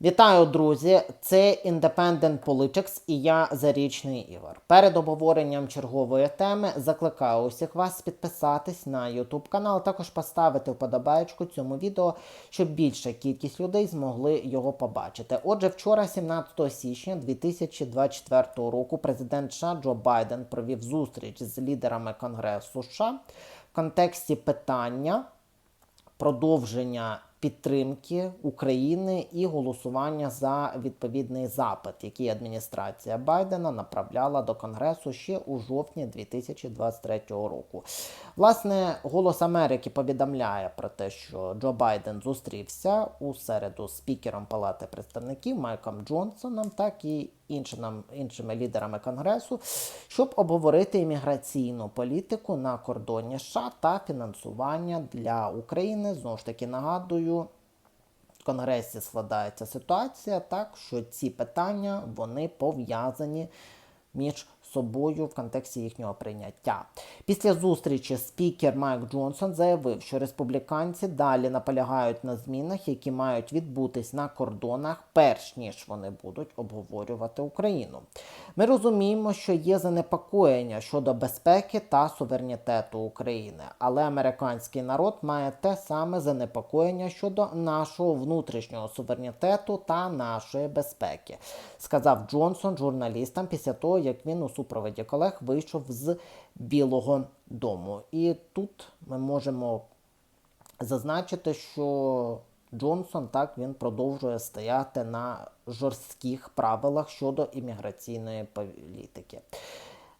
Вітаю, друзі! Це Independent Politics і я Зарічний Ігор. Перед обговоренням чергової теми закликаю усіх вас підписатись на YouTube канал, також поставити вподобаєчку цьому відео, щоб більша кількість людей змогли його побачити. Отже, вчора, 17 січня 2024 року, президент США Джо Байден провів зустріч з лідерами Конгресу США в контексті питання продовження підтримки України і голосування за відповідний запит, який адміністрація Байдена направляла до Конгресу ще у жовтні 2023 року. Власне, Голос Америки повідомляє про те, що Джо Байден зустрівся у середу з спікером Палати представників Майком Джонсоном, так і іншими, іншими лідерами Конгресу, щоб обговорити імміграційну політику на кордоні США та фінансування для України. Знову ж таки нагадую. В Конгресі складається ситуація так, що ці питання вони пов'язані між собою в контексті їхнього прийняття. Після зустрічі спікер Майк Джонсон заявив, що республіканці далі наполягають на змінах, які мають відбутись на кордонах, перш ніж вони будуть обговорювати Україну. Ми розуміємо, що є занепокоєння щодо безпеки та суверенітету України, але американський народ має те саме занепокоєння щодо нашого внутрішнього суверенітету та нашої безпеки, сказав Джонсон журналістам після того, як він у супроводі колег вийшов з Білого Дому. І тут ми можемо зазначити, що Джонсон так він продовжує стояти на жорстких правилах щодо імміграційної політики.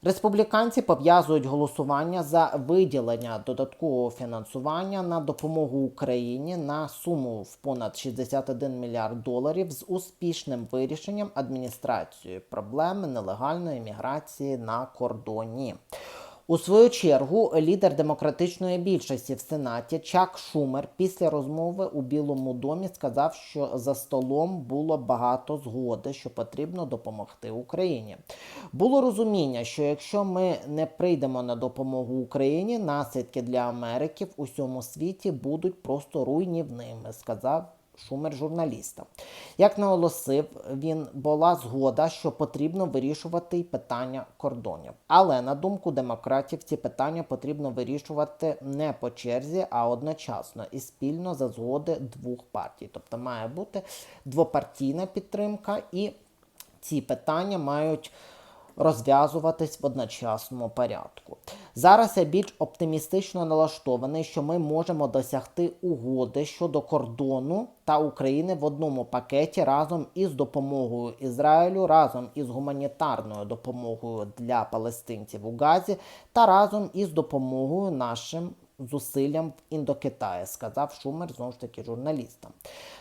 Республіканці пов'язують голосування за виділення додаткового фінансування на допомогу Україні на суму в понад 61 мільярд доларів з успішним вирішенням адміністрацією проблеми нелегальної міграції на кордоні. У свою чергу лідер демократичної більшості в Сенаті Чак Шумер після розмови у Білому домі сказав, що за столом було багато згоди, що потрібно допомогти Україні. Було розуміння, що якщо ми не прийдемо на допомогу Україні, наслідки для Америки в усьому світі будуть просто руйнівними, сказав. Шумер журналіста. Як наголосив, він була згода, що потрібно вирішувати й питання кордонів. Але на думку демократів, ці питання потрібно вирішувати не по черзі, а одночасно і спільно за згоди двох партій. Тобто має бути двопартійна підтримка, і ці питання мають розв'язуватись в одночасному порядку. Зараз я більш оптимістично налаштований, що ми можемо досягти угоди щодо кордону та України в одному пакеті разом із допомогою Ізраїлю, разом із гуманітарною допомогою для палестинців у Газі та разом із допомогою нашим зусиллям в Індокитаї, сказав Шумер знову ж таки журналістам.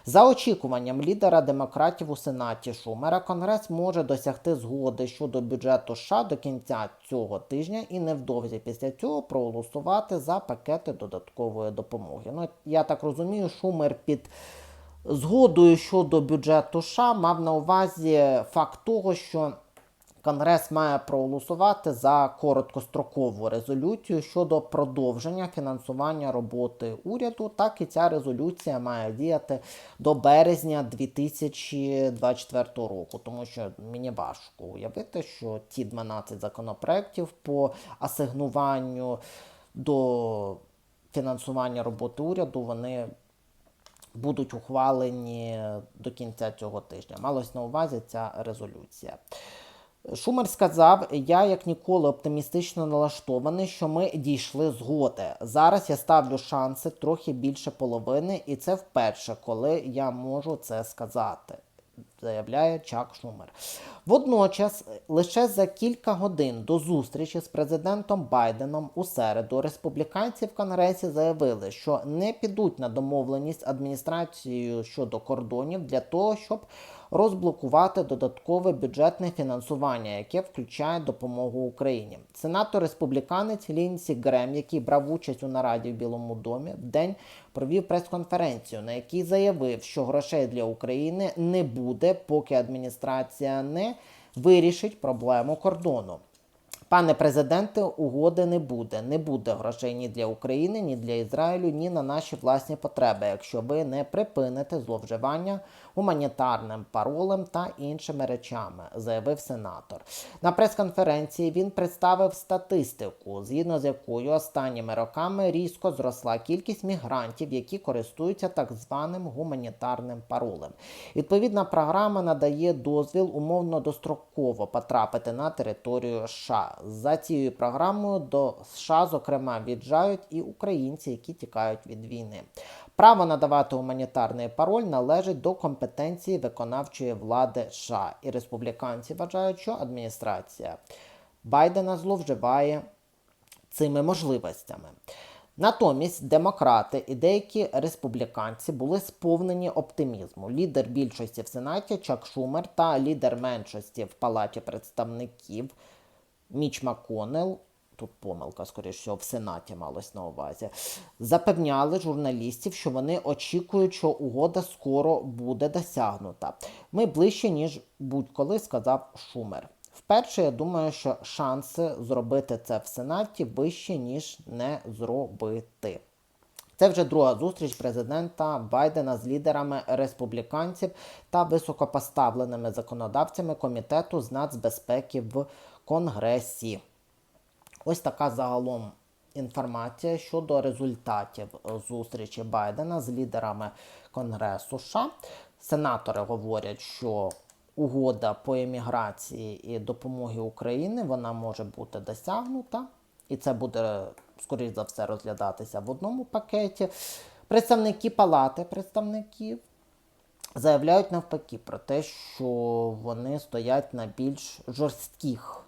За очікуванням лідера демократів у Сенаті Шумера, Конгрес може досягти згоди щодо бюджету США до кінця цього тижня і невдовзі після цього проголосувати за пакети додаткової допомоги. Ну, я так розумію, Шумер під згодою щодо бюджету США мав на увазі факт того, що Конгрес має проголосувати за короткострокову резолюцію щодо продовження фінансування роботи уряду. Так і ця резолюція має діяти до березня 2024 року, тому що мені важко уявити, що ті 12 законопроєктів по асигнуванню до фінансування роботи уряду вони будуть ухвалені до кінця цього тижня. Малось на увазі ця резолюція. Шумер сказав: я як ніколи оптимістично налаштований, що ми дійшли згоди. Зараз я ставлю шанси трохи більше половини, і це вперше, коли я можу це сказати. Заявляє Чак Шумер. Водночас, лише за кілька годин до зустрічі з президентом Байденом у середу республіканці в Конгресі заявили, що не підуть на домовленість адміністрацією щодо кордонів для того, щоб розблокувати додаткове бюджетне фінансування, яке включає допомогу Україні. Сенатор республіканець Лінсі Грем, який брав участь у нараді в Білому домі, в день провів прес-конференцію, на якій заявив, що грошей для України не буде, поки адміністрація не вирішить проблему кордону. Пане президенте, угоди не буде. Не буде грошей ні для України, ні для Ізраїлю, ні на наші власні потреби, якщо ви не припините зловживання гуманітарним паролем та іншими речами, заявив сенатор. На прес-конференції він представив статистику, згідно з якою останніми роками різко зросла кількість мігрантів, які користуються так званим гуманітарним паролем. Відповідна програма надає дозвіл умовно достроково потрапити на територію США. За цією програмою до США, зокрема, віджають і українці, які тікають від війни. Право надавати гуманітарний пароль належить до компетенції виконавчої влади США, і республіканці вважають, що адміністрація Байдена зловживає цими можливостями. Натомість демократи і деякі республіканці були сповнені оптимізму. Лідер більшості в Сенаті Чак Шумер та лідер меншості в Палаті представників Міч Маконел. Тут помилка, скоріш всього, в Сенаті малось на увазі. Запевняли журналістів, що вони очікують, що угода скоро буде досягнута. Ми ближче, ніж будь-коли, сказав Шумер. Вперше я думаю, що шанси зробити це в Сенаті вищі, ніж не зробити. Це вже друга зустріч президента Байдена з лідерами республіканців та високопоставленими законодавцями комітету з нацбезпеки в Конгресі. Ось така загалом інформація щодо результатів зустрічі Байдена з лідерами Конгресу США. Сенатори говорять, що угода по еміграції і допомоги Україні вона може бути досягнута, і це буде, скоріш за все, розглядатися в одному пакеті. Представники палати представників заявляють навпаки про те, що вони стоять на більш жорстких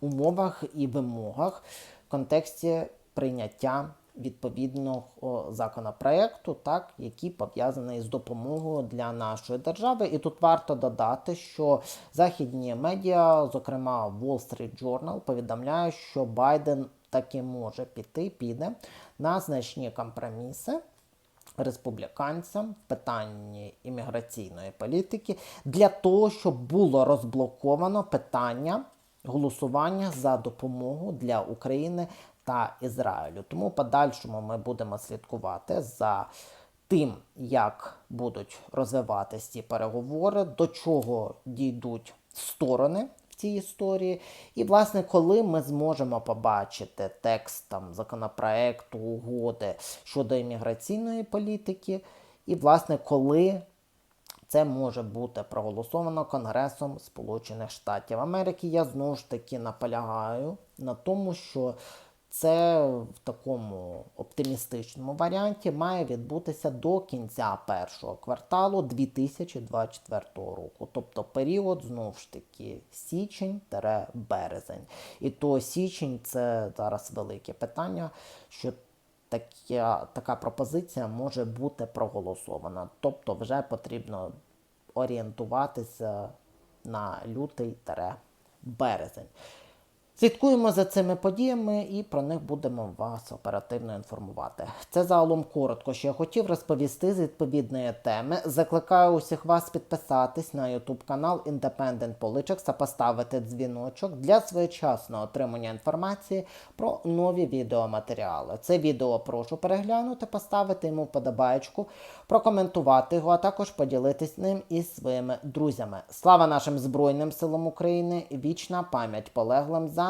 умовах і вимогах в контексті прийняття відповідного законопроекту, так, який пов'язаний з допомогою для нашої держави. І тут варто додати, що західні медіа, зокрема Wall Street Journal, повідомляє, що Байден таки може піти, піде на значні компроміси. Республіканцям в питанні імміграційної політики для того, щоб було розблоковано питання голосування за допомогу для України та Ізраїлю. Тому в подальшому ми будемо слідкувати за тим, як будуть розвиватися ці переговори, до чого дійдуть сторони цій історії. І, власне, коли ми зможемо побачити текст там, законопроекту, угоди щодо імміграційної політики, і, власне, коли це може бути проголосовано Конгресом Сполучених Штатів Америки. Я знову ж таки наполягаю на тому, що це в такому оптимістичному варіанті має відбутися до кінця першого кварталу 2024 року. Тобто період знову ж таки січень-березень. І то січень це зараз велике питання, що така, така пропозиція може бути проголосована. Тобто вже потрібно орієнтуватися на лютий-березень. Слідкуємо за цими подіями і про них будемо вас оперативно інформувати. Це загалом коротко, що я хотів розповісти з відповідної теми. Закликаю усіх вас підписатись на YouTube канал Independent Politics та поставити дзвіночок для своєчасного отримання інформації про нові відеоматеріали. Це відео прошу переглянути, поставити йому вподобаєчку, прокоментувати його, а також поділитись ним із своїми друзями. Слава нашим Збройним силам України! Вічна пам'ять полеглим за